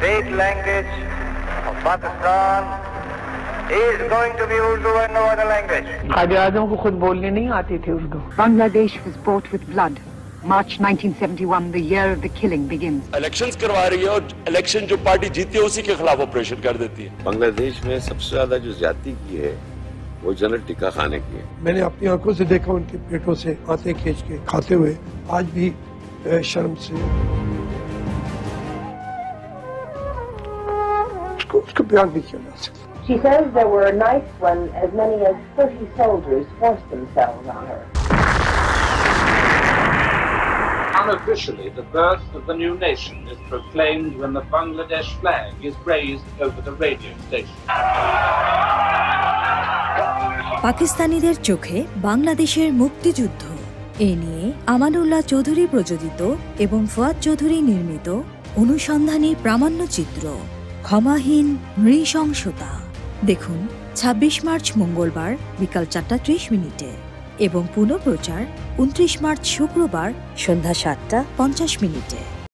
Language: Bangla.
state language of Pakistan is going to be Urdu and no other language. कायदे को खुद बोलनी नहीं आती थी Urdu Bangladesh was bought with blood. March 1971, the year of the killing begins. Elections करवा रही है और इलेक्शन जो पार्टी जीती है उसी के खिलाफ ऑपरेशन कर देती है बांग्लादेश में सबसे ज़्यादा जो ज़्यादा की है वो जनरल टिक्का खाने की है मैंने अपनी आँखों से देखा उनके पेटों से आते खींच के खाते हुए आज भी शर्म से could, could be on the unhumanized. She says there were nights when as many as 30 soldiers forced themselves on her. Unofficially, the birth of the new nation is proclaimed when the Bangladesh flag is raised over the radio station. পাকিস্তানিদের চোখে বাংলাদেশের মুক্তিযুদ্ধ এ নিয়ে আমানুল্লাহ চৌধুরী প্রযোজিত এবং ফুয়াদ চৌধুরী নির্মিত অনুসন্ধানী প্রামাণ্যচিত্র ক্ষমাহীন নৃশংসতা। দেখুন ২৬ মার্চ মঙ্গলবার বিকাল চারটা ত্রিশ মিনিটে এবং পুনঃপ্রচার উনত্রিশ মার্চ শুক্রবার সন্ধ্যা সাতটা পঞ্চাশ মিনিটে।